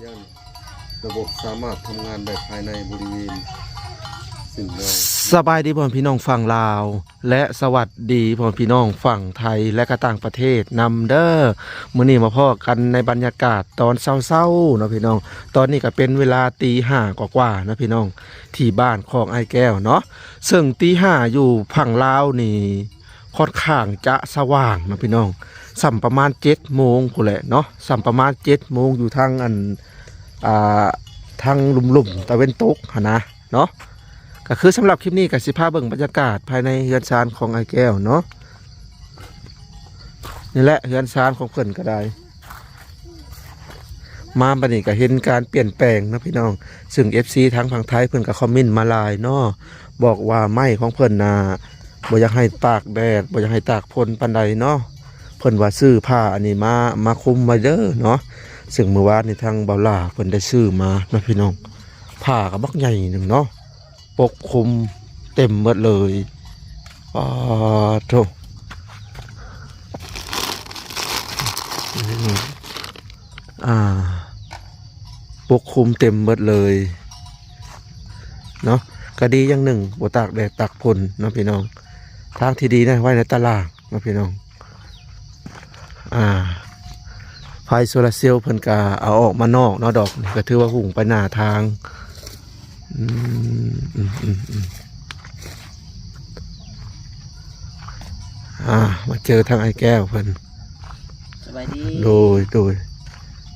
ยังระบบสามารถทำงานได้ภายในบริเวณสิ่งใดสบายดีพ่อพี่น้องฝั่งลาว และสวัสดีพ่อพี่น้องฝั่งไทยและก็ต่างประเทศนำเด้อมื้อนี้มาพ่อกันในบรรยากาศตอนเช้าๆเนาะพี่น้อง ตอนนี้ก็เป็นเวลาตีห้ากว่าๆนะพี่น้องที่บ้านของไอ้แก้วเนาะซึ่งตีห้าอยู่ฝั่งลาวนี่ค่อนข้างจะสว่างนะพี่น้อง สัมประมาณเจ็ดโมงกูแหละเนาะสัมประมาณเจ็ดโมงอยู่ทางอันอ่าทางลุ่มๆตะเวนตกหนะเนาะก็คือสำหรับคลิปนี้กับสิภาพเบิ่งบรรยากาศภายในเฮือนซานของไอแก้วเนาะนี่แหละเฮือนซานของเพิ่อนก็ได้ มาบัดนี้ก็เห็นการเปลี่ยนแปลงนะพี่น้อง ซึ่ง FC ทั้งฝั่งไทยเพิ่อนก็คอมเมนต์มาลายเนาะบอกว่าไม้ของเพิ่อนน่ะบ่อยากให้ตากแดดบ่อยากให้ตากฝนปานใดเนาะ เพิ่นว่าซื้อผ้าอันนี้มามาคุมไว้เด้อเนาะซึ่งเมื่อวานนี้ทางเบาลาเพิ่นได้ซื้อมานะพี่น้องผ้าก็บักใหญ่หนึ่งเนาะปกคลุมเต็มหมดเลยอ้าโถอ่าปกคลุมเต็มหมดเลยเนาะก็ดีอย่างหนึ่งบตากแดดตากฝนนะพี่น้อง ทางที่ดีนะไว้ในตารางเนาะพี่น้อง อ่าไฟโซลาร์เซลล์เพิ่นก็เอาออกมานอกเนาะดอกนี่ก็ถือว่าหุ่งไปหน้าทางอืมอืมอืมอืมอ่ามาเจอทางไอ้แก้วเพิ่นสบายดีโดยโดย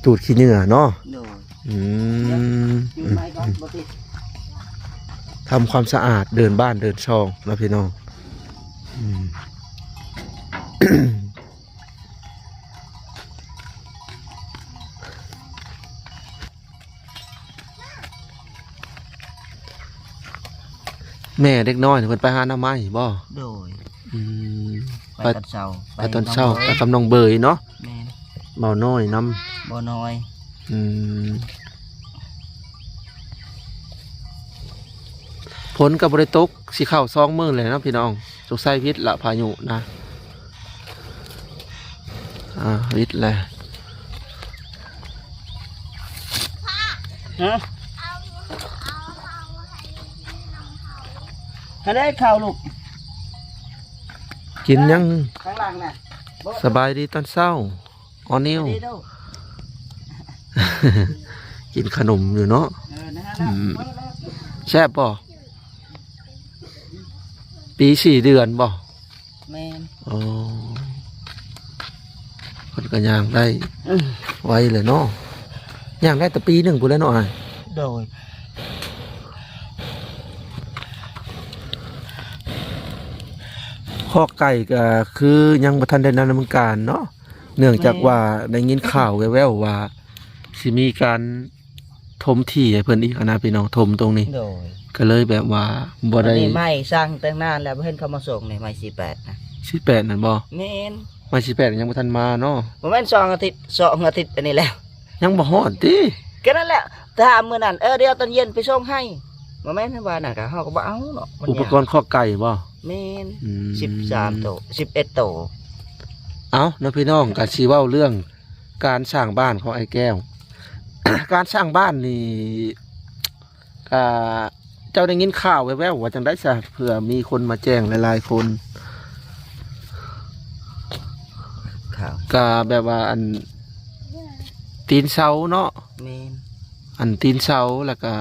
ตูดขี้เหนื้อเนาะโดยอืมอยู่อืมไม้ก่อนบ่ติดทำความสะอาดเดินบ้านเดินช่องนะพี่น้องอืม แม่เด็กน้อยนี่เพิ่นไปหาหน้าไม้บ่ โดยอืม ไป ไปตอนเช้าไปตอนเช้าไปไปกับน้องเบยเนาะแม่นเบาน้อยน้บ่น้อยำอืมผลกับบริตกสีเข้าซองมือเลยเนาะพี่น้องสงสัยพิษละพายุนะ อ่าวิทย์เลยฮะ ถ้าได้ข้าวลูกกินยังข้างล่างน่ะบ่สบายดีตอนเช้าออนิว ดีเด้อ กินขนมอยู่เนาะ เออนะฮะอืมมาแล้วแซ่บบ่ปีสี่เดือนบ่แม่นอ๋อคนก็ย่างได้อืมไวเลยเนาะย่างได้แต่ปีหนึ่งกูนแหล้วเนาะอ้ายโดย ข้อไก่ก็คือยังบ่ทันได้นำการเนาะเนื่องจากว่าได้ยินข่าวแว่วๆว่าสิมีการถมที่ให้เพิ่นอีกอะนะพี่น้องถมตรงนี้ โดยก็เลยแบบว่าบ่ได้อันนี้ไม่สร้างตั้งนานแล้วบ่เห็นเขามาส่งนี่ไม่48นะสิแปดนั่นบ่แม่นมาสิแปดยังบ่ทันมาเนาะบ่แม่นสองอาทิตย์สองอาทิตย์อันนี้แล้วยังบ่ฮอดติแค่นั้นแหละถ้ามื้อนั้นเออเดี๋ยวตอนเย็นไปส่งให้บ่แม่นว่าน่ะก็เฮาก็บ่เอาเนาะมันอุปยากรณ์ข้อไก่บ่ แม่นอืมสิบสามโตสิบเอ็ดโตเอาเนาะพี่น้องก็สิเว้าเรื่องการสร้างบ้านของไอ้แก้ว การสร้างบ้านนี่ก็เจ้าได้ยินข่าวแว่วๆว่าจังได้ซะเผื่อมีคนมาแจ้งหลายๆคนข่าวก็แบบว่าอันตีนเสาเนาะแม่นอันตีนเสาแล้วก็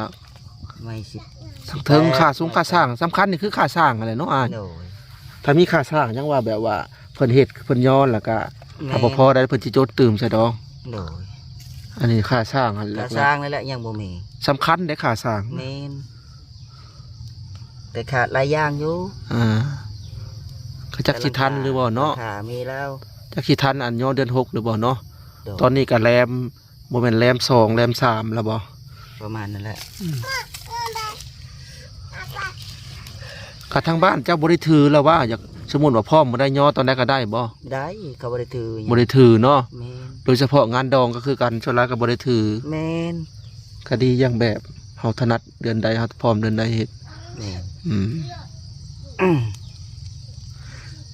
ไม่สิบ ทั้งเทิงค่าสูงค่าสร้างสำคัญนี่คือค่าสร้างอะไรเนาะอ่านโดย ถ้ามีค่าสร้างยังว่าแบบว่าเพิ่นเฮ็ดเพิ่นย้อนแล้วก็ถ้าบ่พอได้เพิ่นสิโจดตื่มใส่ดอกโดยอันนี้ค่าสร้างอันแหกละสร้างนั่นแหละยังบ่มีสำคัญได้ค่าสร้างแม่นแต่ขาดหลายอย่างอยู่อ่าก็จักสิทันหรือบ่เนาะขามีแล้วจักสิทันอันย้อนเดือนหกหรือบ่เนาะโดยตอนนี้ก็แรมบ่แม่นแรมสองแรมสามแล้วบ่ประมาณนั่นแหละ ก็ทางบ้านเจ้าบ่ได้ถือแล้วว่าอยากสมมุติว่าพ่อบ่ได้ย่อตอนใดก็ได้บ่ได้เขาบ่ได้ถือหยังบ่ได้ถือเนาะแม่นโดยเฉพาะงานดองก็คือการชนร้ายกับบริถือแม่นคดีอย่างแบบเฮาถนัดเดือนใดเฮาพร้อมเดือนใดเฮ็ดแม่น อืมอืม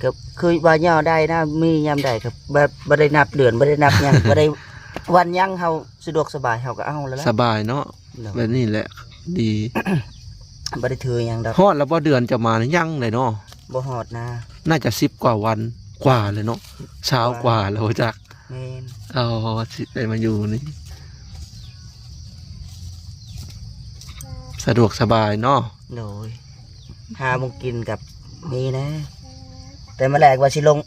ก็เคยว่าย่อได้นะมียามใดครับบ่บ่ได้นับเดือนบ่ได้นับหยัง บ่ได้วันยังเฮาสะดวกสบายเฮาก็เอาแล้วสล่ะบายเนาะเนาะแบบนี้แหละดี บ่ได้ถือหยังดอกฮอดแล้วบ่เดือนจะมานี่ยังเลยเนาะบ่ฮอดนะน่าจะ10กว่าวันกว่าเลยเนาะเช้ากว่าแล้วจักแม่นเอาสิได้มาอยู่นี่ สะดวกสบายเนาะโดยหาโมงกินกับนี่นะ แต่มาแรกว่าสิลง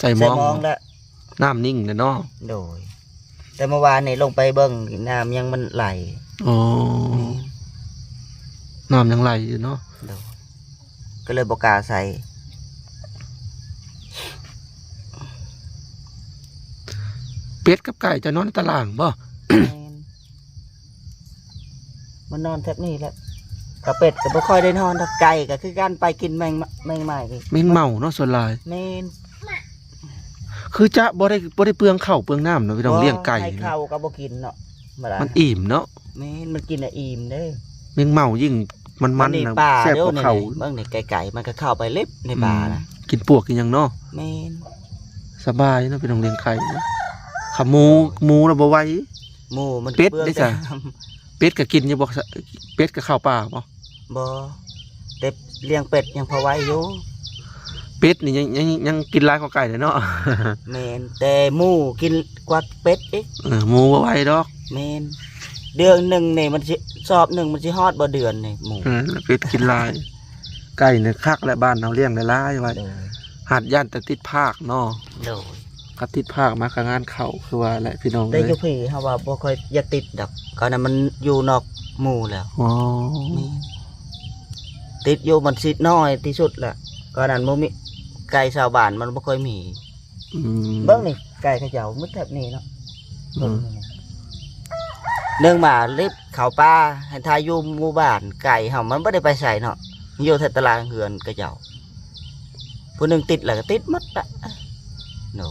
ใจมใส่องมองแล้วน้ำนิ่งเลยเนาะโดย แต่เมื่อวานนี่ลงไปเบิ่งน้ำยังมันไหลอ๋อนี่ น้ำยังไหลอยู่เนาะโดยก็เลยบอกล้าใส่เป็ดกับไก่จะนอนในตารางบ่แม่นมันนอนแทบนี่แหละกับเป็ดก็บ่ค่อยได้นอนดอกไก่ก็คือการไปกินแมงมะแมงใหม่อีกแม่นเมาเนาะส่วนหลายแม่นคือจะบ่ได้บ่ได้เปลืองข้าวเปลืองน้ำเนาะพี่น้องเลี้ยงไก่ให้นะข้าวก็บ่กินเนาะมาละมันอิ่มเนาะแม่นมันกินอะอิ่มเด้แม่งเมายิ่ง มันมันนี่นะป่าแซ่บเด้กอว่านี่เขาเบิ่งนี่ไก่ๆมันก็เข้าไปเล็บในป่านะกินปวกกินหยังเนาะแม่นสบายเนาะพี่น้องเลี้ยงไก่เนาะขาหมูหมูเราบ่ไหว หมูมันเป็ดปลืองได้จ้ะ แต่เป็ดก็กินอยู่บ่เป็ดก็เข้าป่าบ่บ่แต่เลี้ยงเป็ดยังพอไหว้อยู่เป็ดนี่ยังยังยังกินหลายกว่าไก่เลยเนาะแม่นแต่หมูกินกว่าเป็ดอีกเออหมูบ่ไหวดอก แม่น เดือนหนึ่งนี่มันสิสอบหนึ่งมันสิฮอดบ่เดือนนี่หมูเออเป็ดกินหลาย ไก่เนี่ยคักและบ้านเราเลี้ยงหลายๆไว้โดยหัดย่านแต่ติดภาคเนาะโดยก็ติดภาคมากับงานเขาคือว่าแหละพี่น้องแต่เลอยยู่พี่เฮาว่าบ่ค่อยอยากติดดอกก่อนนั้นมันอยู่นอกหมู่แล้ว อ๋อนี่ติดอยู่มันสิน้อยที่สุดแหละก่อนนั้นบ่มีไก่ชาวบ้านมันบ่ค่อยมี อืมเบิ่งนี่ไก่เขาเจ้ามึดแทบนี้เนาะอืม เนื่องมารีบเขาป่าให้ทายอยู่หมู่บ้านไก่เฮามันบ่ได้ไปใส่เนาะอยู่แต่ตารางเฮือนกระเจ้าผู้หนึงติดแล้วก็ติดหมดอะโน่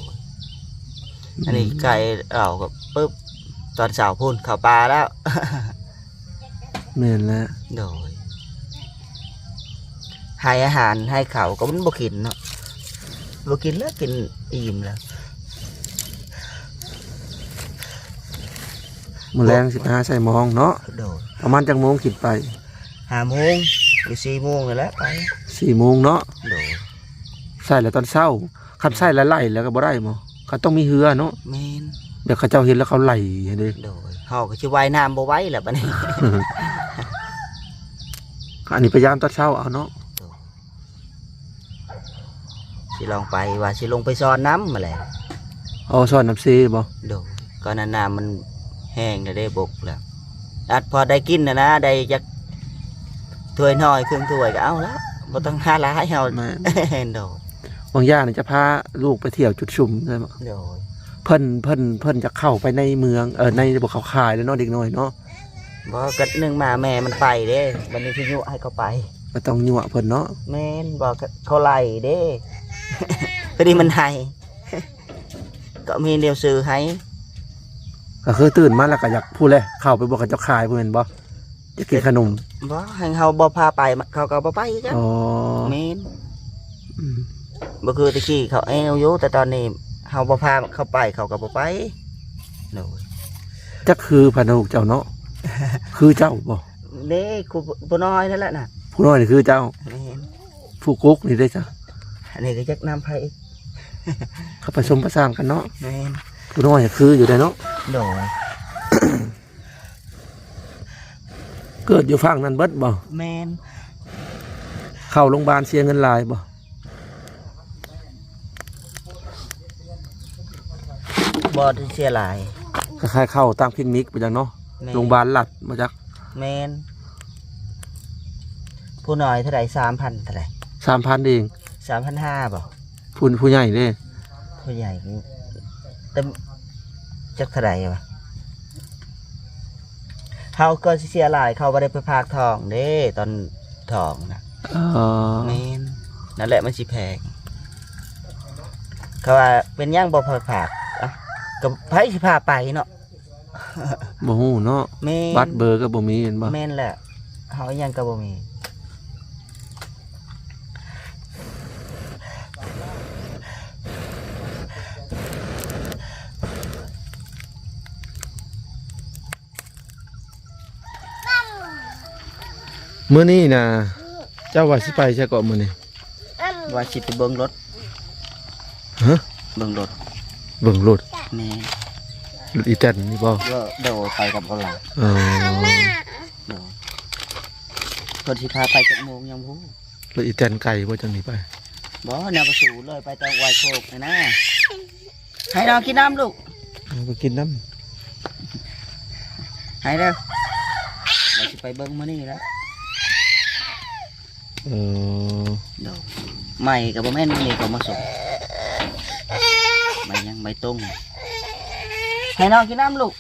อันนี้ไก่เอาก็ปึ๊บตอนเช้าพุ่นเข้าป่าแล้วแม่นแล้วโดยให้อาหารให้เขาก็มันบ่กินเนาะบ่กินแล้วกินอิ่มแล้ว มื้อแรงสิบห้าใส่หมองเนาะโดยประมาณจังโมงกินไปห้าโมงหรือสี่โมงนี่แหละไปสี่โมงเนาะโดยใส่แล้วตอนเช้าคันใส่แล้วไล่แล้วก็บ่ได้หมอเขาต้องมีเหือเนาะแม่นเดี๋ยวเขาเจ้าเห็นแล้วเขาไล่เด้โดยเฮาก็สิว่ายน้ำบ่ไหวแล้วบัดนี้อันนี้พยายามตอนเช้าเอาเนาะสิลองไปว่าสิลงไปซ้อนน้ำมาแหละเอาซ่อนน้ำซีบ่โดยก่อนหนาน้ำมันแห้งแล้วได้บกแล้วอัดพอได้กินนะนะได้จักถ้วยน้อยครึ่งถ้วยก็เอาละบ่ต้องหาหลายเฮาแม่นโดยบางอย่างนี่จะพาลูกไปเที่ยวจุดชุมใช่ไหมโดยเพิ่นเพิ่นเพิ่นจะเข้าไปในเมืองเออในบ่เขาขายแล้วเนาะเด็กน้อยเนาะบ่กัดหนึ่งมาแม่มันไปเด้บันนี้พิยุให้เขาไป ก็ต้องยั่วเพิ่นเนาะแม่นบอกเขาไล่เด้ พอดีมันให้ ก็มีเดียวซื้อให้ ก็คือตื่นมาแล้วก็อยากพูดเลยเข้าไปบอกกับเจ้าขายเพิ่นบ่จะกินขนมบ่ให้เขาบ่พาไปเขาก็บ่ไปกันอ๋อแม่นอืมบ่คือตะกี้เขาแอวอยู่แต่ตอนนี้เฮาบ่พาเขาไปเขาก็บ่ไปโดยจักคือพานุกเจ้าเนาะคือเจ้าบ่นี่ครูผู้น้อยนั่นแหละน่ะผู้น้อยนี่คือเจ้าแม่นผู้กุ๊กนี่ได้จ้ะอันนี้ก็จักน้ำไผอีกเขาผสมผสานกันเนาะแม่นผู้ น้อยนี่คืออยู่ได้เนาะโดยเกิดอยู่ฝั่งนั้นเบิดบ่แม่นเข้าโรงพยาบาลเสียเงินหลายบ่บ่ได้เสียหลายคล้ายๆเข้าตามคลินิกไปจังเนาะแม่นโรงพยาบาลรัฐมาจักแม่นผู้น้อยเท่าไหร่3,000เท่าไหร่3,000เอง3,500บ่ผู้ผู้ใหญ่เด้ผู้ใหญ่ก็แต่ จักเท่าไหร่วะเขาก็สิเสียหลายเขาบ่ได้ไปพากทองเด้ตอนทองนะเอ่อแม่นนั่นแหละมันสิแพงเขาว่าเป็นหย่างบ่พอผากอะกับไผสิพาไปเนาะบ่ฮู้เนาะแม่นบัตรเบอร์ก็บ่มีเห็นบ่แม่นแหละเฮาอิหยังก็บ่มี มื้อนี้นะเจ้าว่าสิไปใช่เกาะมื้อนี้ว่าสิไปเบิ่งรถฮะเบิ่งรถเบิ่งรถแม่รถอีแตนนี่บ่ก็โดดไปกับเขาหลานเออโดดคนสิพาไปจักโมงยังบ่ฮู้รถอีแตนไก่บ่จังนี้ไปบ่แนวประสูเลยไปตะไวโคกนี่นะให้น้องกินน้ำลูกเอาไปกินน้ำให้เด้อเราสิไปเบิ่งมื้อนี้แล้ว เออโดดใหม่ก็บ่แม่นมื้อนี้ก็มาส่งใบยังใบตรงให้น้องกินน้ำลูก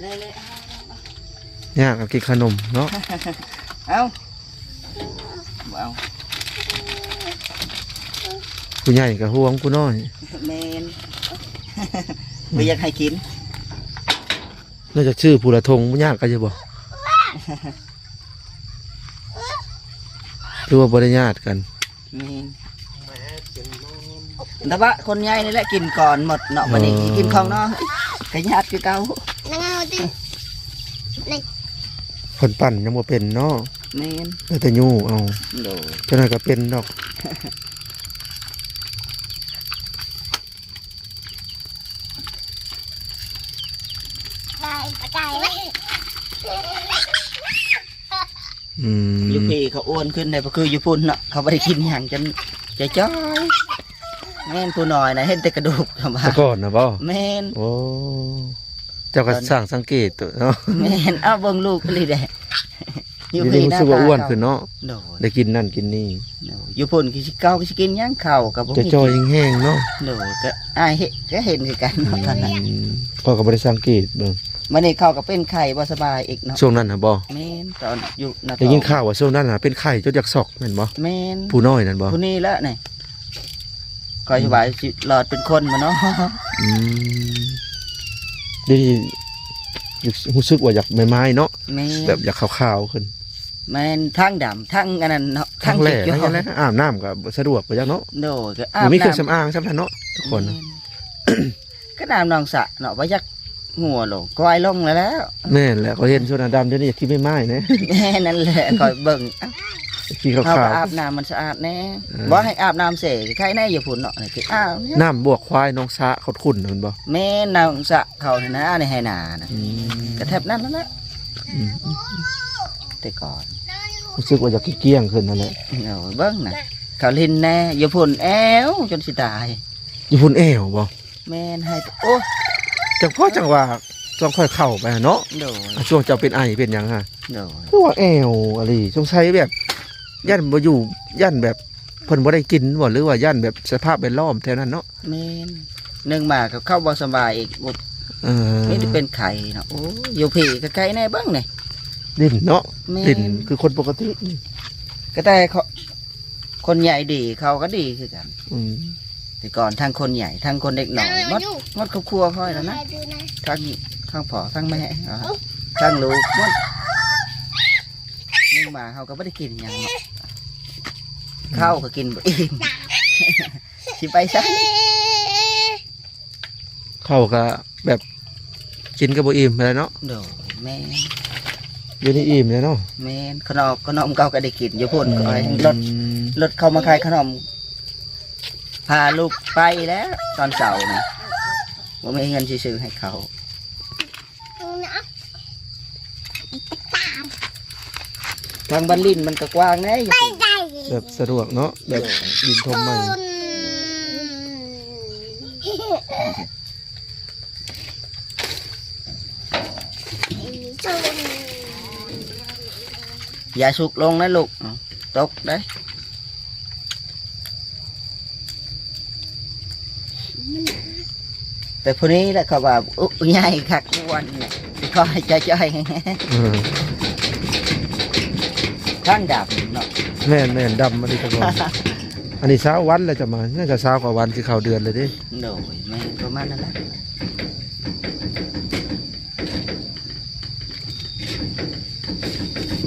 เลยๆยากกับกินขนมเนาะเอาบ่เอาผู้ใหญ่ก็ห่วงผู้น้อยเมนไม่อยากให้กิน น่าจะชื่อผู้ละทงบ่ยากก็จะบ่หรือว่าบ่ได้ญาติกันเมนแต่ว่าคนใหญ่นี่แหละกินก่อนหมดเนาะวันนี้อ๋อกินของเนาะกระยาดคือเก่านั่งเอาดิเพิ่นปั่นยังบ่เป็นเนาะเมนแล้วแต่ยู่เอาโดเจ้าหน่อยก็เป็นดอก ตายตายไหม อืม อ ยู่พี่เขาอ้วนขึ้นเลยเพราะคืออยู่พุ่นเนาะเขาไม่ได้กินอย่างจนจะจ้อยแม่นผู้น้อยนะเห็นแต่กระดูกธรรมแต่ก่อนนะบ่แม่นโอ้เจ้าก็สร้างสังเกตตัวเนาะแม่นเอาเบิ่งลูกไปเลยเด้อยู่ดีรู้สึกว่าอ้วนขึ้นเนาะโดดได้กินนั่นกินนี่โดดอยู่พุ่นกินเก่าก็สิกินหยังเข่าวกับบ่จะมีจอยแห้งๆเนาะโดดก็อายเห็นก็เห็นคือกันเนาะอืมพ่อก็บ่ได้สังเกตเบิ่ง มันนี่เข้ากับเป็นไข่บ่สบายอีกเนาะช่วงนั้นน่ะบ่แม่นตอนอยู่นาได้ยินข่าวว่าช่วงนั้นน่ะเป็นไข้จนอยากซอกแม่นบ่แม่นผู้น้อยนั่นบ่ผู้นี้แล้วนี่ก็สบายสิหลอดเป็นคนมาเนาะอืมเดียวนี้รู้สึกว่าอยากไม้ๆเนาะแม่นแบบอยากขาวๆขึ้นแม่นทั้งดำทั้งอันนั้นเนาะทั้งแหล่จุดทั้งแหล่อาบน้ำก็สะดวกไปจังเนาะโดดก็อาบ่บมีเครื่องน้ำสำอางสำคัญเนาะทุกคนแม่ก็น้ำนองสระเนาะว่ายัก หัวลงกอยลงแล้วแล้วแม่นแหละเขาเห็นช่วงนั้นดำเดี๋ยวนี้อยากที่ไม่ไม้นะแม่นั่นแหละคอยเบิ่งเอ้าที่เขาขาวก็อาบน้ำมันสะอาดแน่เออบ่ให้อาบน้ำเสกใครแน่อย่าผุนเนาะนี่คืออ้าวเนี่ยๆน้ำบวกควายน้องสะเขาขุ่นนั่นบ่แม่นางสระเขาเนี่ยนะในให้นานะอืมกระแทบนั่นแล้วนะอืมแต่ก่อนรู้สึกว่าอยากเกลี้ยงขึ้นนั่นแหละเออเบิ้งนะเขาลินแน่อย่าพุ่นแอวจนสิตายอยู่พุ่นแอวบ่แม่นให้โอ้ จังพ่อจังว่าต้องค่อยเข้าไปเนาะโดยอะช่วงเจ้าเป็นไอเป็นหยังฮะโดยคือว่าแอวอะไรสงสัยแบบย่านบ่อยู่ย่านแบบเพิ่นบ่ได้กินบ่หรือว่าย่านแบบสภาพแวดล้อมแถวนั้นเนาะแม่นหนึ่งมากับเข้าบ่สบายอีกบ่เออไม่ได้เป็นไข่เนาะโอ้อยู่พี่ก็ไข่แน่เบิ้งนี่ดินเนาะแม่ดินนคือคนปกติก็แต่เขาคนใหญ่ดีเขาก็ดีคือกัน อืม แต่ก่อนทั้งคนใหญ่ทั้งคนเด็กหน่อยหมดหมดครอบครัวค่อยแล้วนะดูนะทั้งทั้งพ่อทั้งแม่อ่าทั้งลูกหมดนึ่งมาเขาก็ไม่ได้กินหยังเนาะข้าวก็กินบ่อิ่มสิไปซะเข้าก็แบบกินก็บ่อิ่มไปแล้วเนาะโดแม่นอยู่ในอิ่มเลยเนาะแม่นขนมขนมเก่าก็ได้กินอยู่พุ่นก็ให้รถอืมรถเข้ามาขายขนม พาลูกไปแล้ว ตอนเสาร์นี่ว่าไม่มีเงินซื้อๆให้เขาดูนะทางบันลินมันก็กว้างแน่อยู่พุ่นได้แบบสะดวกเนาะแบบดินทมใหม่ชนอย่าสุกลงนะลูกอ้าวตกได้ แต่พวกนี้แหละเขาว่าอุ๊ยใหญ่คักอ้วนเนี่ยสิคอยจะจ่อยเออๆทั้งดับเนาะแม่นแม่นดำมาดิตะกอนอันนี้เช้าวันแล้วจะมาน่าจะเช้ากว่าวันที่เข้าเดือนเลยเดิโดยแม่นประมาณนั้นแหละ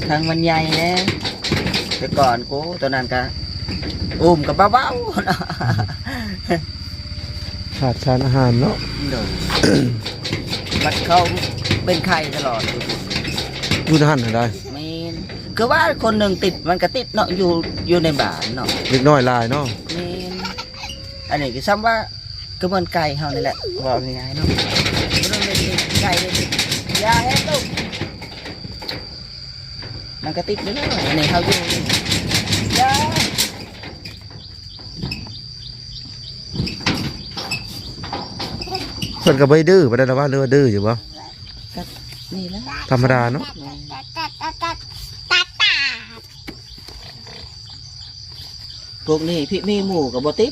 ทางมันใหญ่แน่แต่ก่อนกูตอนนั้นก็อุ้มกับเบาๆเนาะ ขาดสารอาหารเนาะโดยบัดเขาเป็นไข้ตลอดอยู่อยู่ในหันน่ะได้แม่นคือว่าคนหนึ่งติดมันก็ติดเนาะอยู่อยู่ในบ้านเนาะเล็กน้อยหลายเนาะแม่นอันนี้ก็ซ้ำว่าก็เหมือนไก่เฮานี่แหละว่าง่ายๆเนาะบ่ต้องเล่นไก่เลยอยาเฮ็ดลูกมันก็ติดอยู่แล้วอันนี้เฮาอยู่อยา เพิ่นก็บ่ได้ดื้อบ่ได้ละว่าหรือว่าดื้ออยู่บ่นี่แหละธรรมดาเนาะตัดตัดตัดตัดตัดตัดพวกนี้พี่มีหมู่กับบ่ติด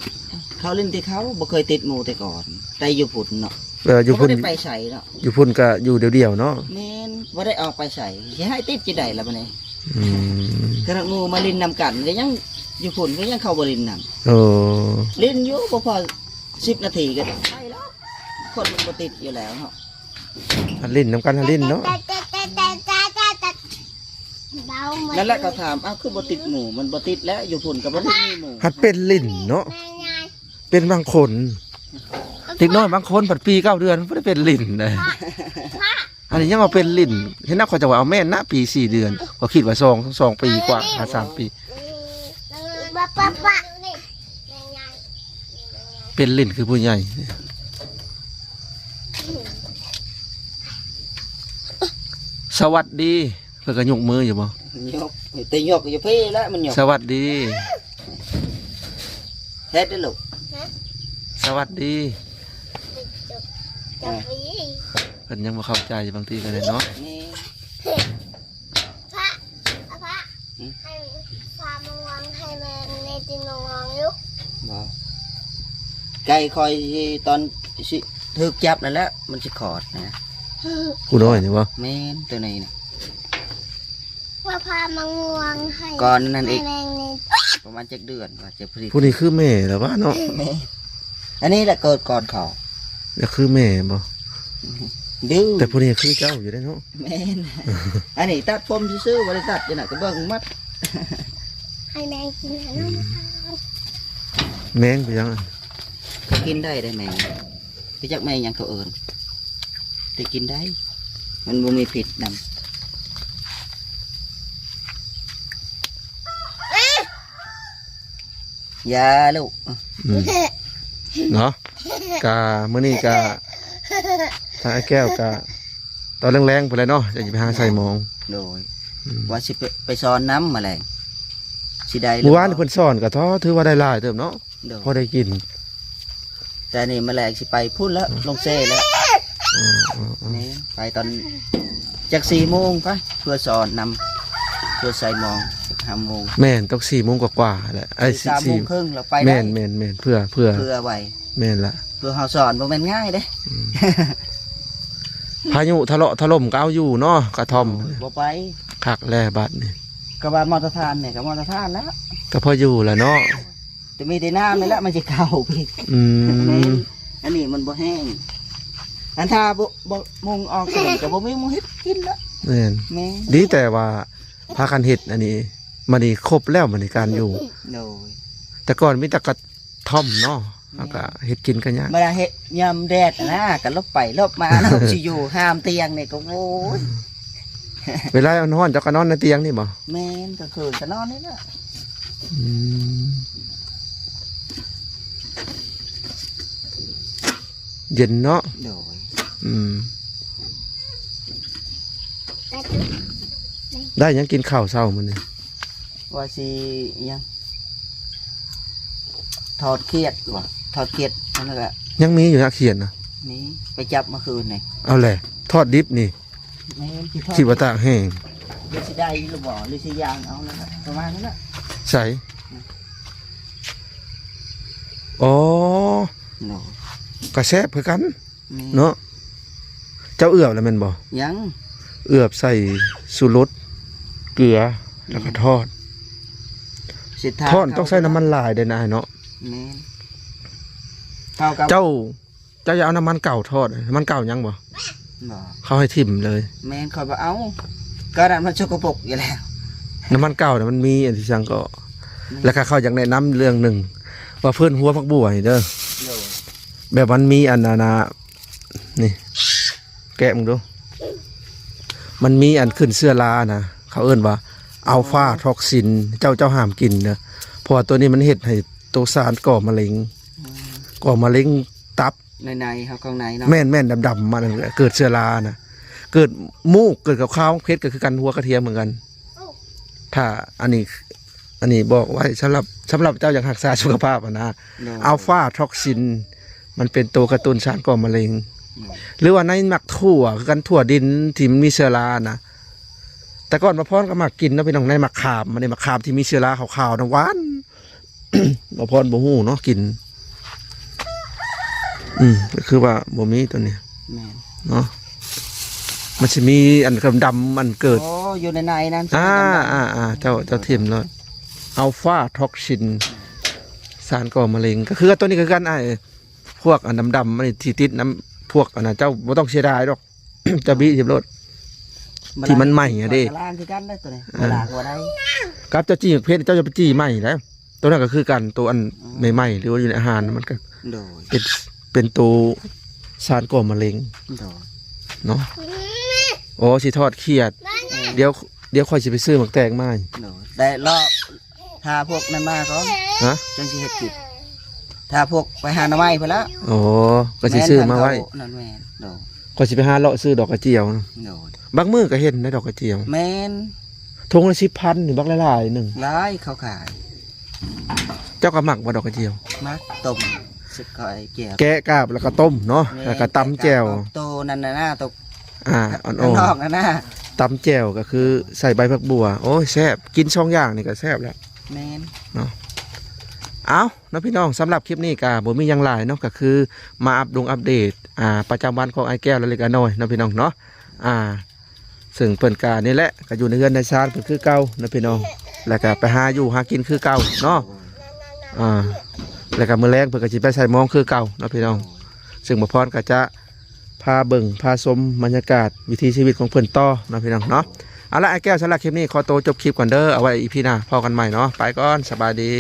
เขาเล่นที่เขาบ่เคยติดหมู่แต่ก่อนแต่อยู่พุ่นเนาะเอออยู่บ่พุ่นได้ไปใส่เนาะอยู่พุ่นก็อยู่เดียวๆเนาะแม่นบ่ได้ออกไปใส่สิให้ติดจิได้ล่ะบัดนี้อืมกระหมู่มาลินนำกันก็ยังอยู่พุ่นก็ยังเข้าบ่ลินนำโอ้ลินอยู่บ่พอ10นาทีก็ได้ไปแล้ว คนมันบ่ติดอยู่แล้วเนาะหันลิ้นนํกันหันลิ้นเนาะตัดตัดตัดตัดตัดตัดตัดเบาเหมือนนั่นแหละก็ถามอ้าวคือบ่ติดหมู่มันบ่ติดแล้วอยู่พุ่นก็บ่ได้มีหมู่หัดเป็นลิ้นเนาะแม่ยายเป็นบางคนเด็กน้อยบางคนปัดปีเก้าเดือนไม่ได้เป็นลิ้นเลยอันนี้ยังเอาเป็นลิ้นเห็นนักเขาจะว่าเอาแม่นนะปีสี่เดือนก็คิดว่าสองสองปีกว่าหาสามปีปะปะปะแม่ยายเป็นลิ้นคือผู้ใหญ่ สวัสดีเพื่อนก็ยกมืออยู่บ่ยกแต่ยกอยู่พี่แล้วมันยกสวัสดี เฮ็ดได้อลูกสวัสดีจะปีเพิ่นยังบ่เข้าใจบางทีก็ได้เนาะนี่พระพระให้ความวางให้แม่ในจินวางลูกบ่ไก่คอยตอนสิถูกจับนั่นแหละมันสิขอดนะ ผู้น้อยนี่บ่แม่นตัวนี้นะว่าพามังวางให้ก่อนนั่นให้อีกแม่ในประมาณจักเดือนว่าจะผลิตผู้นี้คือแม่แล้วว่าเนาะแม่อันนี้แหละเกิดก่อนเขานี่คือแม่บ่ดื้อแต่ผู้นี้คือเจ้าอยู่ได้เนาะแม่นอันนี้ตัดผมซื่อๆบ่ได้ตัดจังได๋ก็เบิ่งมัดให้แม่กินขนมแม่งไปยังอะก็กินได้ได้แม่พี่จักแม่หยังเขาเอิ้น แต่กินได้ มันบ่มีผิดนำยาลูกอืมเนาะกามื้อนี้กาทางไอ้แก้วกาตอนแรงๆไปเลยเนาะจะไปหาใส่หมองโดย อืมว่าสิไปไปสอนน้ำมาแรงสิได้หรืเมื่อวานบ่เพิ่นสอนก็ท้อถือว่าได้หลายเติมเนาะโดยพอได้กิน แต่นี่แมาแรงสิไปพูดแล้วลงเซ่แล้วอืมอืมอืม นี่ไปตอนจากสี่โมงไปเพื่อสอนนำเพื่อใส่หมองห้าโมงแม่นต้อง4โมงกว่าๆแหละไอ้สามโมงครึ่งเราไป4แม่ได้นแม่นแม่นเพื่อเพื่อเพื่อไว้แม่นละเพื่อเฮาสอนบ่แม่นง่ายเด้พายุทะเลาะถล่มก็เอาอยู่เนาะกระท่อมบ่ไปคักแล่บัดนี่ก็ว่ามอเตอร์ทานเนี่ยก็มอเตอร์ทานแล้วก็พออยู่แหละเนาะแต่มีแต่น้ำนี่แหละมันจะเข้าพี่อืม อันนี้มันบ่แห้ง อันถ้าบ่บ่มุงออกก็ก็บ่มีหมูเฮ็ดกินละแม่นแม่ดีแต่ว่าพากันเฮ็ดอันนี้มันนี่ครบแล้วมันในการอยู่ โดยแต่ก่อนมีแต่กระท่อมเนาะแล้วก็เฮ็ดกินกันยากเวลาเฮ็ดยำแดดนะกันลบไปลบมาเราสิอยู่ห้ามเตียงเนี่ยก็โอ้ยเวลาเอานอนเจะก็นอนในเตียงนี่บ่แม่นก็คืนก็นอนนี่ละอืมเย็นเนาะโดย อืมแต่จุดได้หยังกินข้าวเช้ามื้อนี้ว่าสิยังถอดเครียดว่ะถอดเครียดนั่นแหละยังมีอยู่นะเขียนนะนี่ไปจับเมื่อคืนนี่เอาแหละทอดดิบนี่แม่นสิทอดคิดว่าตากแห้งหรือสิได้หรือบ่หรือสิย่างเอานั่นแหละประมาณนั้นแหละใส่อ๋อโดยกระแซบคือกัน นี่เนาะ เจ้าเอือบแล้วแม่นบ่ยังเอือบใส่สูรสเกลือแล้วก็ทอด สิทาทอดต้องใส่น้ำมันลายเด้นะเนาะแม่นเข้ากับเจ้าเจ้าอย่าเอาน้ำมันเก่าทอดน้ำมันเก่ายังบ่บ่เขาให้ทิ่มเลย แม่นคอยบ่เอาก็นั้นมันสกปรกอยู่แล้ว น้ำมันเก่าเนี่ยมันมีอันที่จังก็ แล้วก็เขาอยากแนะนำเรื่องหนึ่งว่าเพื่อนหัวพักบัวนี่เด้อโดยแบบมันมีอันนานานี่ แกะมึงดู มันมีอันขึ้นเสื้อลานะเขาเอิ้นว่าอัลฟาท็อกซิน เจ้าเจ้าห้ามกินเนอะเพราะว่าตัวนี้มันเฮ็ดให้ตัวสารก่อมะเร็งก่อมะเร็งตับในในๆเขาข้างในเนาะแม่นแม่นดำๆมันนั่นแหละเกิดเชื้อรานะเกิดมูกเกิดกับข้าวเพชรก็คือกันหัวกระเทียมเหมือนกัน ถ้าอันนี้ อันนี้บอกไว้สำหรับสำหรับเจ้าอยากรักษาสุขภาพอะนะโดยอัลฟาท็อกซิน มันเป็นตัวกระตุ้นสารก่อมะเร็งอืม หรือว่าในหมักถั่วคือกันถั่วดินที่มันมีเชื้อรานะแต่ก่อนมาพรก็มากินเนาะพี่น้องในหมักขามมันในหมักขามที่มีเชื้อราขาวๆนะหวานมาพรบ่ฮู้เนาะกิน อืมก็คือว่าบ่มีตัวนี้แม่นเนาะมันจะมีอันดำๆมันเกิดโอ้อยู่ในในๆนั้นอ่าดำๆอ่าอ่าเจ้าเจ้าเทียมเลยอัลฟาท็อกซิน สารก่อมะเร็ง ก็คือตัวนี้คือกันไอ้พวกอันดำๆมันที่ติดน้ำ พวกอันนั้นเจ้าไม่ต้องเสียดายหรอก เจะบีทิบรถ ที่มันใหม่อะดิกลางคือกันได้ตัวนี้อ่าเวลาก็ได้กับเจ้าจี้เพชรเจ้าจะไปจี้ใหม่แล้วตัวนั้นก็คือกันตัวอันใหม่ๆหรือว่าอยู่ในอาหารมันก็โดยเป็นเป็นตัวสารก่อมะเร็งโดยเนาะโอ้สิทอดเครียด เดี๋ยวเดี๋ยวค่อยสิไปซื้อหมักแตงมาให้โดยได้รอบถ้าพวกนั้นมาก็ฮะจังสิเฮ็ดกิจ ถ้าพวกไปหาหน่อไม้พุ่นละโอ้ก็สิซื้อมาไว้แนนั่นแม่นโดยก็สิไปหาเลาะซื้อดอกกระเจียวนะโดยบางมือก็เห็นได้ดอกกระเจียวแม่นทงละสิบพันหรือบักละลายหนึ่งหลายเขาขายเจ้าก็หมักว่าดอกกระเจียว มักต้มสึกก้อยแก้วแกะกาบแล้วก็ต้มเนาะแล้วก็ตำแจ่วโตนั่นน่ะนะตกอ่าอ่ข้างอนนอกนั่นน่ะๆตำแจ่วก็คือใส่ใบผักบัว โอ้ยแซ่บกินช่องอย่างนี่ก็แซ่บแล้ว แม่นเอา เอานาะพี่น้องสำหรับคลิปนี้ก็บ่มียังหลายเนาะก็คือมาอัปดงอัปเดตอ่าประจำวันของไอ้แก้วและเล็กน้อยเนาะพี่น้องเนาะอ่าซึ่งเปิ่นกานี่แหละก็อยู่ในเรือนในชาติเพิ่นคือเก่าเนาะพี่น้อง แล้วก็ไปหาอยู่หากินคือเก่าเนาะอ่าแล้วก็มื้อแรงเพิ่นก็สิไปใส่มองคือเก่าเนาะพี่น้อง ซึ่งบ่พรก็จะพาเบิ่งพาชมบรรยากาศวิถีชีวิตของเพิ่นต่อเนาะพี่น้องเนาะเอาละไอ้แก้วสำหรับคลิปนี้ขอตัวจบคลิปก่อนเด้อเอาไว้อีพีหน้าพอกันใหม่เนาะไปก่อนสบายดี